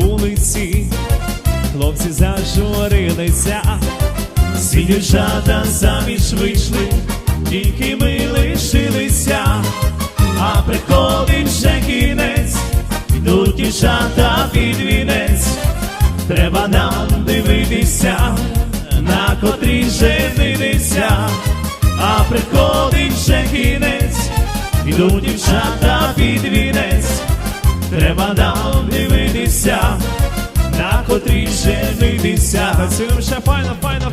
вулиці, хлопці зажурилися, всі дівчата заміж вийшли, тільки ми лишилися, а приходить вже кінець, йдуть дівчата під вінець, треба нам дивитися, на котрій женитися, а приходить вже кінець, йдуть дівчата під вінець, треба нам женитися. Працюємо ще файно, файно.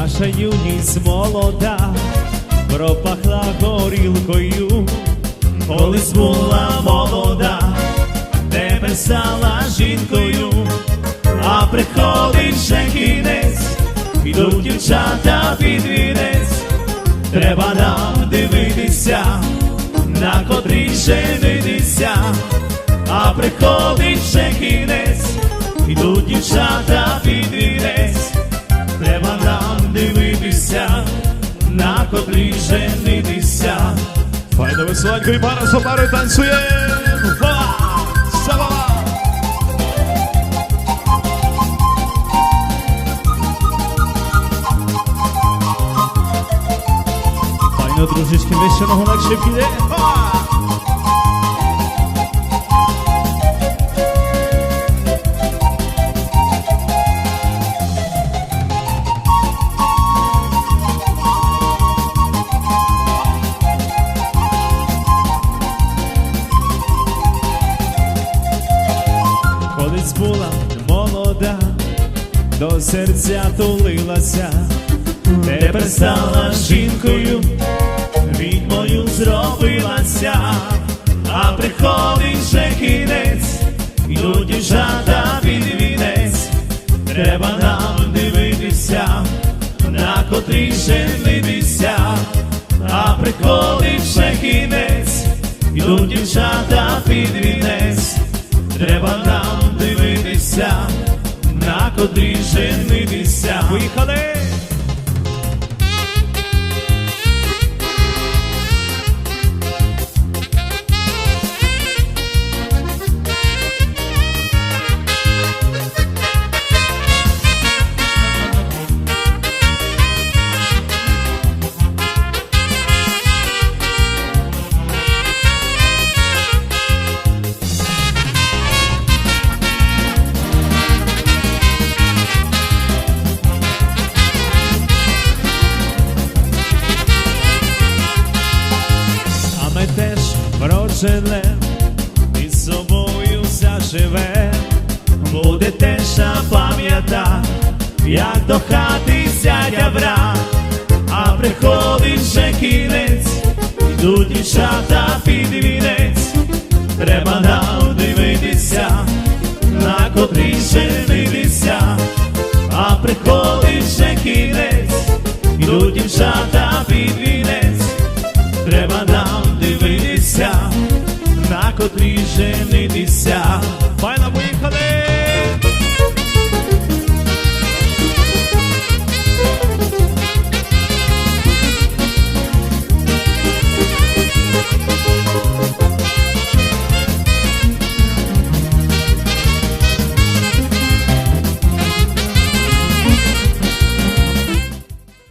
Наша юність молода пропахла горілкою, колись була молода, тепер стала жінкою, а приходить ще кінець, ідуть дівчата під вінець, треба нам дивитися, на котрій женитися, а приходить ще кінець, ідуть дівчата під дивитися, на котрій женитися. Файно веселенько і пара за танцює. Файно, дружечки, вище ногу легше піде. Колись була молода, до серця тулилася, тепер стала жінкою, відьмою зробилася, а приходить вже кінець, йдуть дівчата під вінець, треба нам дивитися, на котрій женитися, а приходить вже кінець, йдуть дівчата під вінець. Котрій женитися. Проженем і з собою заживе, буде теж пам'ята, як до хати сядя брат, а приходить вже кінець, йдуть дівчата під вінець, треба нам дивитися, на котрій женитися, а приходить женитися. Файна поїхали!